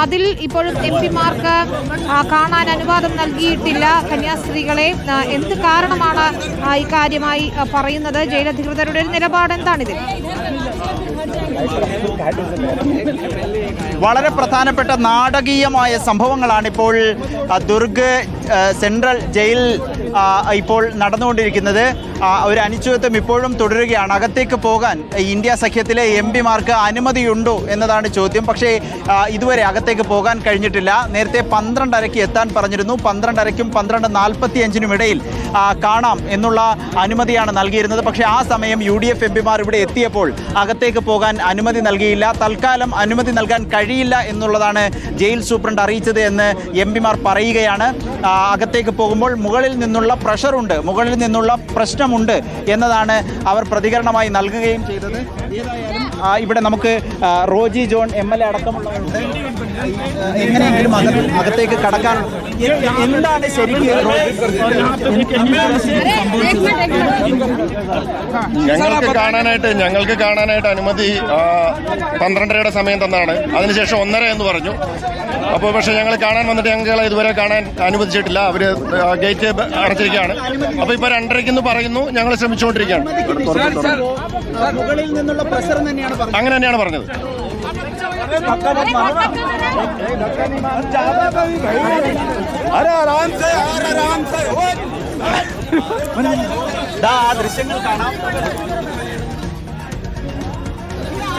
അതിൽ ഇപ്പോഴും എം പിമാർക്ക് കാണാൻ അനുവാദം നൽകിയിട്ടില്ല കന്യാസ്ത്രീകളെ. എന്ത് കാരണമാണ് ഇക്കാര്യമായി പറയുന്നത്? ജയിലധികൃതരുടെ ഒരു നിലപാട് എന്താണിതിൽ? വളരെ പ്രധാനപ്പെട്ട നാടകീയമായ സംഭവങ്ങളാണ് ഇപ്പോൾ ആ, ദുർഗ് സെൻട്രൽ ജയിൽ ഇപ്പോൾ നടന്നുകൊണ്ടിരിക്കുന്നത്. ഒരു അനിശ്ചിതത്വം ഇപ്പോഴും തുടരുകയാണ്. അകത്തേക്ക് പോകാൻ ഇന്ത്യ സഖ്യത്തിലെ എം പിമാർക്ക് അനുമതിയുണ്ടോ എന്നതാണ് ചോദ്യം. പക്ഷേ ഇതുവരെ അകത്തേക്ക് പോകാൻ കഴിഞ്ഞിട്ടില്ല. നേരത്തെ പന്ത്രണ്ടരയ്ക്ക് എത്താൻ പറഞ്ഞിരുന്നു. പന്ത്രണ്ടരയ്ക്കും പന്ത്രണ്ട് നാൽപ്പത്തി അഞ്ചിനും ഇടയിൽ കാണാം എന്നുള്ള അനുമതിയാണ് നൽകിയിരുന്നത്. പക്ഷേ ആ സമയം യു ഡി എഫ് എം പിമാർ ഇവിടെ എത്തിയപ്പോൾ അകത്തേക്ക് പോകാൻ അനുമതി നൽകിയില്ല. തൽക്കാലം അനുമതി നൽകാൻ കഴിയില്ല എന്നുള്ളതാണ് ജയിൽ സൂപ്രണ്ട് അറിയിച്ചത് എന്ന് എം പിമാർ പറയുകയാണ്. അകത്തേക്ക് പോകുമ്പോൾ മുകളിൽ നിന്നുള്ള പ്രഷറുണ്ട് മുകളിൽ നിന്നുള്ള പ്രശ്നമുണ്ട് എന്നതാണ് അവർ പ്രതികരണമായി നൽകുകയും ചെയ്തത്. ഏതായാലും ഇവിടെ നമുക്ക് Roji John M L A അടക്കമുള്ളവരുണ്ട്. എങ്ങനെയെങ്കിലും അകത്തേക്ക് കടക്കാൻ എന്താണ് ശരിക്കും ഞങ്ങൾക്ക് കാണാനായിട്ട് ഞങ്ങൾക്ക് കാണാനായിട്ട് അനുമതി പന്ത്രണ്ടരയുടെ സമയം തന്നാണ്. അതിനുശേഷം ഒന്നര എന്ന് പറഞ്ഞു. അപ്പോൾ പക്ഷേ ഞങ്ങൾ കാണാൻ വന്നിട്ട് ഞങ്ങളെ ഇതുവരെ കാണാൻ അനുവദിച്ചിട്ടില്ല. അവർ ഗേറ്റ് അടച്ചിരിക്കുകയാണ്. അപ്പോൾ ഇപ്പോൾ രണ്ടരയ്ക്കെന്ന് പറയുന്നു. ഞങ്ങൾ ശ്രമിച്ചുകൊണ്ടിരിക്കുകയാണ്. മുകളിൽ നിന്നുള്ള പ്രഷർ തന്നെയാണ്. അങ്ങനെ തന്നെയാണ് പറഞ്ഞത്. ദാ ആ ദൃശ്യങ്ങൾ കാണാം.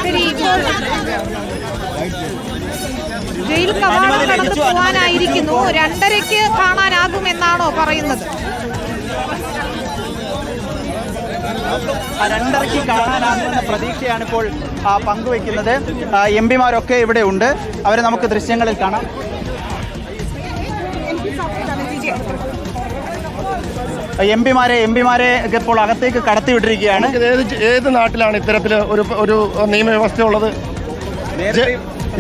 ശരി ഇപ്പോൾ ജയിൽ കവാടം കടന്നു പോവാനായിരിക്കുന്നു രണ്ടരയ്ക്ക് കാണാനാകുമെന്നാണോ പറയുന്നത്? രണ്ടരയ്ക്ക് കാണാനാകുമെന്ന പ്രതീക്ഷയാണ് ഇപ്പോൾ പങ്കുവയ്ക്കുന്നത്. എം പിമാരൊക്കെ ഇവിടെ ഉണ്ട്. അവരെ നമുക്ക് ദൃശ്യങ്ങളിൽ കാണാം. എം പിമാരെ എം പിമാരെ ഇപ്പോൾ അകത്തേക്ക് കടത്തിവിട്ടിരിക്കുകയാണ് ഏത് ഏത് നാട്ടിലാണ് ഇത്തരത്തിൽ ഒരു ഒരു നിയമവ്യവസ്ഥ ഉള്ളത്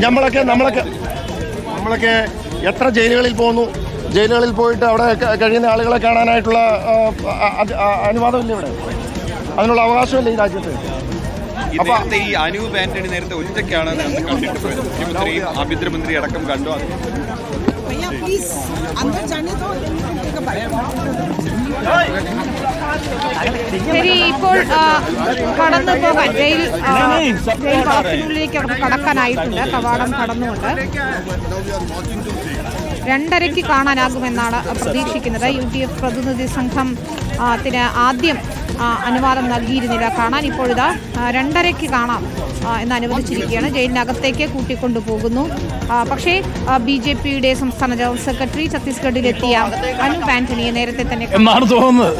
നമ്മളൊക്കെ നമ്മളൊക്കെ നമ്മളൊക്കെ എത്ര ജയിലുകളിൽ പോകുന്നു ജയിലുകളിൽ പോയിട്ട് അവിടെ കഴിയുന്ന ആളുകളെ കാണാനായിട്ടുള്ള അനുവാദമില്ല ഇവിടെ. അതിനുള്ള അവകാശമല്ലേ ഈ രാജ്യത്ത്? നേരത്തെ ഈ അനൂപ് ആന്റണി നേരത്തെ ഒറ്റയ്ക്കാണ് മുഖ്യമന്ത്രിയും ആഭ്യന്തരമന്ത്രി അടക്കം കണ്ടു. ശരി ഇപ്പോൾ കടന്നു പോകാൻ ജയിൽ ജയിൽ കടക്കാനായിട്ടുണ്ട്. കവാടം കടന്നുകൊണ്ട്. രണ്ടരയ്ക്ക് കാണാനാകുമെന്നാണ് പ്രതീക്ഷിക്കുന്നത്. യു ഡി എഫ് പ്രതിനിധി സംഘം ത്തിന് ആദ്യം അനുവാദം നൽകിയിരുന്നില്ല. കാണാൻ ഇപ്പോഴിതാ രണ്ടരയ്ക്ക് കാണാം എന്ന് അനുവദിച്ചിരിക്കുകയാണ്. ജയിലിനകത്തേക്ക് കൂട്ടിക്കൊണ്ടുപോകുന്നു. പോകുന്നു പക്ഷേ ബി ജെ പിയുടെ സംസ്ഥാന ജനറൽ സെക്രട്ടറി ഛത്തീസ്ഗഡിലെത്തിയ അനൂപ് ആന്റണിയെ നേരത്തെ തന്നെ എന്നാണ് തോന്നുന്നത്.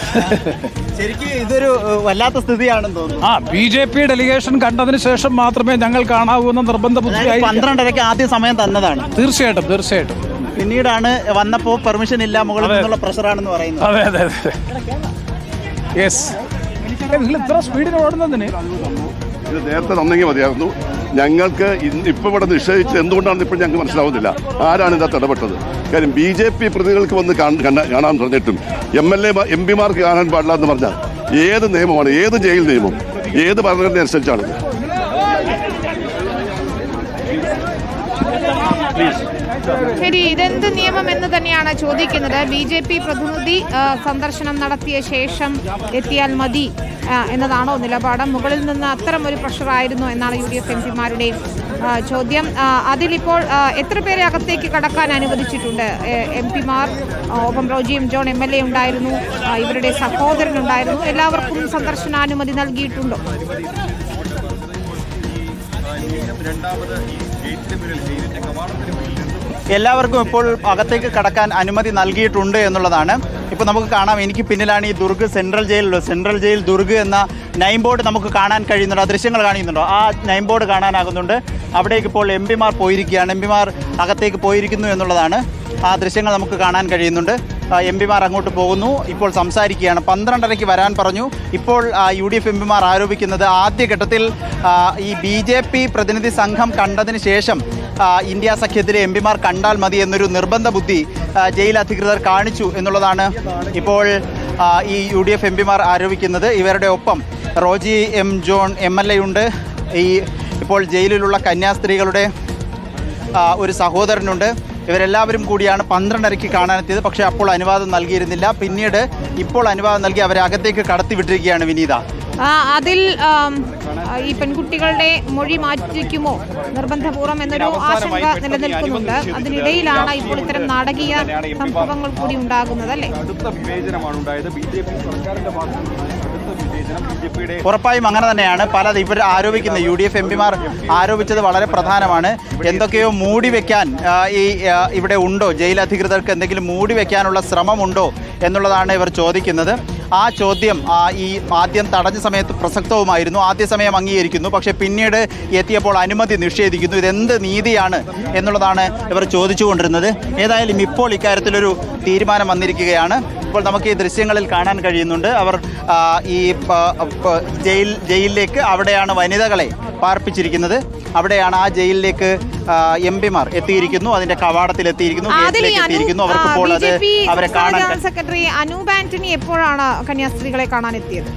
ശരിക്കും ഇതൊരു വല്ലാത്ത സ്ഥിതിയാണെന്ന് തോന്നുന്നു. ആ ബി ജെ പി ഡെലിഗേഷൻ കണ്ടതിന് ശേഷം മാത്രമേ ഞങ്ങൾ കാണാവൂ എന്ന നിർബന്ധ ബുദ്ധിയായി പന്ത്രണ്ടരയ്ക്ക് ആദ്യ സമയം തന്നതാണ്. തീർച്ചയായിട്ടും തീർച്ചയായിട്ടും. പിന്നീടാണ് വന്നപ്പോൾ പെർമിഷൻ ഇല്ല മുകളിൽ. നിന്നുള്ള പ്രഷറാണെന്ന് പറയുന്നത്. അതെ അതെ അതെ യെസ് നിങ്ങൾ ഇത്ര സ്പീഡിൽ ഓടുന്നതിന് ഇത് നേരത്തെ തന്നെങ്കിൽ മതിയായിരുന്നു. ഞങ്ങൾക്ക് ഇപ്പൊ ഇവിടെ നിഷേധിച്ചത് എന്തുകൊണ്ടാണ് ഇപ്പോൾ ഞങ്ങൾക്ക് മനസ്സിലാവുന്നില്ല. ആരാണ് ഇതാ ഇടപെട്ടത്? കാര്യം ബി ജെ പി പ്രതികൾക്ക് വന്ന് കാണാൻ പറഞ്ഞിട്ടും എം എൽ എ എം പിമാർക്ക് കാണാൻ പാടില്ല എന്ന് പറഞ്ഞാൽ ഏത് നിയമമാണ് ഏത് ജയിൽ നിയമം ഏത് ഭരണഘടന അനുസരിച്ചാണ് ശരി ഇതെന്ത് നിയമം എന്ന് തന്നെയാണ് ചോദിക്കുന്നത്. ബി ജെ പി പ്രതിനിധി സന്ദർശനം നടത്തിയ ശേഷം എത്തിയാൽ മതി എന്നതാണോ നിലപാട്? മുകളിൽ നിന്ന് അത്തരം ഒരു പ്രഷറായിരുന്നു എന്നാണ് യു ഡി എഫ് എം പിമാരുടെയും ചോദ്യം. അതിലിപ്പോൾ എത്ര പേരെ അകത്തേക്ക് കടക്കാൻ അനുവദിച്ചിട്ടുണ്ട്? എം പിമാർ ഒപ്പം റോജിയും ജോൺ എം എൽ എ ഉണ്ടായിരുന്നു ഇവരുടെ ഇവരുടെ സഹോദരനുണ്ടായിരുന്നു എല്ലാവർക്കും സന്ദർശനാനുമതി നൽകിയിട്ടുണ്ടോ? രണ്ടാമത് എല്ലാവർക്കും ഇപ്പോൾ അകത്തേക്ക് കടക്കാൻ അനുമതി നൽകിയിട്ടുണ്ട് എന്നുള്ളതാണ്. ഇപ്പോൾ നമുക്ക് കാണാം എനിക്ക് പിന്നിലാണ് ഈ ദുർഗ് സെൻട്രൽ ജയിലുള്ളത് സെൻട്രൽ ജയിൽ ദുർഗ് എന്ന നൈം ബോർഡ് നമുക്ക് കാണാൻ കഴിയുന്നുണ്ട്. ആ ദൃശ്യങ്ങൾ കാണിക്കുന്നുണ്ടോ ആ നൈം ബോർഡ് കാണാനാകുന്നുണ്ട്. അവിടേക്ക് ഇപ്പോൾ എം പിമാർ പോയിരിക്കുകയാണ്. എം പിമാർ അകത്തേക്ക് പോയിരിക്കുന്നു എന്നുള്ളതാണ്. ആ ദൃശ്യങ്ങൾ നമുക്ക് കാണാൻ കഴിയുന്നുണ്ട്. എം പിമാർ അങ്ങോട്ട് പോകുന്നു. ഇപ്പോൾ സംസാരിക്കുകയാണ്. പന്ത്രണ്ടരയ്ക്ക് വരാൻ പറഞ്ഞു. ഇപ്പോൾ യു ഡി എഫ് എം പിമാർ ആരോപിക്കുന്നത് ആദ്യഘട്ടത്തിൽ ഈ ബി ജെ പി പ്രതിനിധി സംഘം കണ്ടതിന് ശേഷം ഇന്ത്യ സഖ്യത്തിലെ എം പിമാർ കണ്ടാൽ മതി എന്നൊരു നിർബന്ധ ബുദ്ധി ജയിൽ അധികൃതർ കാണിച്ചു എന്നുള്ളതാണ് ഇപ്പോൾ ഈ യു ഡി എഫ് എം പിമാർ ആരോപിക്കുന്നത്. ഇവരുടെ ഒപ്പം Roji M John M L A ഉണ്ട്. ഈ ഇപ്പോൾ ജയിലിലുള്ള കന്യാസ്ത്രീകളുടെ ഒരു സഹോദരനുണ്ട്. ഇവരെല്ലാവരും കൂടിയാണ് പന്ത്രണ്ടരയ്ക്ക് കാണാനെത്തിയത്. പക്ഷേ അപ്പോൾ അനുവാദം നൽകിയിരുന്നില്ല. പിന്നീട് ഇപ്പോൾ അനുവാദം നൽകി അവരെ അകത്തേക്ക് കടത്തിവിട്ടിരിക്കുകയാണ് വിനീത. അതിൽ ഈ പെൺകുട്ടികളുടെ മൊഴി മാറ്റിക്കുമോ നിർബന്ധപൂർവം എന്നൊരു ആശങ്ക നിലനിൽക്കുന്നുണ്ട്. അതിനിടയിലാണ് ഇപ്പോൾ ഇത്തരം നാടകീയ സംഭവങ്ങൾ കൂടി ഉണ്ടാകുന്നത് അല്ലേ? ഉറപ്പായും അങ്ങനെ തന്നെയാണ്. പല ഇവർ ആരോപിക്കുന്ന യു ഡി എഫ് എം പിമാർ ആരോപിച്ചത് വളരെ പ്രധാനമാണ്. എന്തൊക്കെയോ മൂടി വെക്കാൻ ഈ ഇവിടെ ഉണ്ടോ? ജയിൽ അധികൃതർക്ക് എന്തെങ്കിലും മൂടി വെക്കാനുള്ള ശ്രമമുണ്ടോ എന്നുള്ളതാണ് ഇവർ ചോദിക്കുന്നത്. ആ ചോദ്യം ഈ ആദ്യം തടഞ്ഞ സമയത്ത് പ്രസക്തവുമായിരുന്നു. ആദ്യ സമയം അംഗീകരിക്കുന്നു. പക്ഷേ പിന്നീട് എത്തിയപ്പോൾ അനുമതി നിഷേധിക്കുന്നു. ഇതെന്ത് നീതിയാണ് എന്നുള്ളതാണ് ഇവർ ചോദിച്ചുകൊണ്ടിരുന്നത്. ഏതായാലും ഇപ്പോൾ ഇക്കാര്യത്തിലൊരു തീരുമാനം വന്നിരിക്കുകയാണ്. ഇപ്പോൾ നമുക്ക് ഈ ദൃശ്യങ്ങളിൽ കാണാൻ കഴിയുന്നുണ്ട്. അവർ ഈ ജയിൽ ജയിലിലേക്ക് അവിടെയാണ് വനിതകളെ പാർപ്പിച്ചിരിക്കുന്നത്. അവിടെയാണ് ആ ജയിലിലേക്ക് എം പിമാർ എത്തിയിരിക്കുന്നു. അതിന്റെ കവാടത്തിൽ എത്തിയിരിക്കുന്നു എത്തിയിരിക്കുന്നു. അവർക്ക് അവരെ കാണാൻ സെക്രട്ടറി അനൂപ് ആന്റണി എപ്പോഴാണ് കന്യാസ്ത്രീകളെ കാണാൻ എത്തിയത്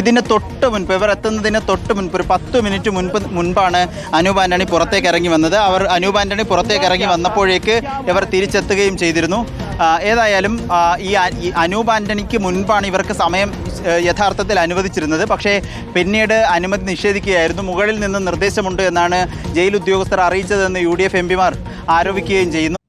ഇതിന് തൊട്ട് മുൻപ് ഇവർ എത്തുന്നതിന് തൊട്ട് മുൻപ് ഒരു പത്ത് മിനിറ്റ് മുൻപ് മുൻപാണ് അനൂപ് ആന്റണി പുറത്തേക്ക് ഇറങ്ങി വന്നത്. അവർ അനൂപ് ആന്റണി പുറത്തേക്ക് ഇറങ്ങി വന്നപ്പോഴേക്ക് ഇവർ തിരിച്ചെത്തുകയും ചെയ്തിരുന്നു. ഏതായാലും ഈ അനൂപ് ആന്റണിക്ക് മുൻപാണ് ഇവർക്ക് സമയം യഥാർത്ഥത്തിൽ അനുവദിച്ചിരുന്നത്. പക്ഷേ പിന്നീട് അനുമതി നിഷേധിക്കുകയായിരുന്നു. മുകളിൽ നിന്ന് നിർദ്ദേശമുണ്ട് എന്നാണ് ജയിൽ ഉദ്യോഗസ്ഥർ അറിയിച്ചതെന്ന് യു ഡി എഫ് എം പിമാർ ആരോപിക്കുകയും ചെയ്യുന്നു.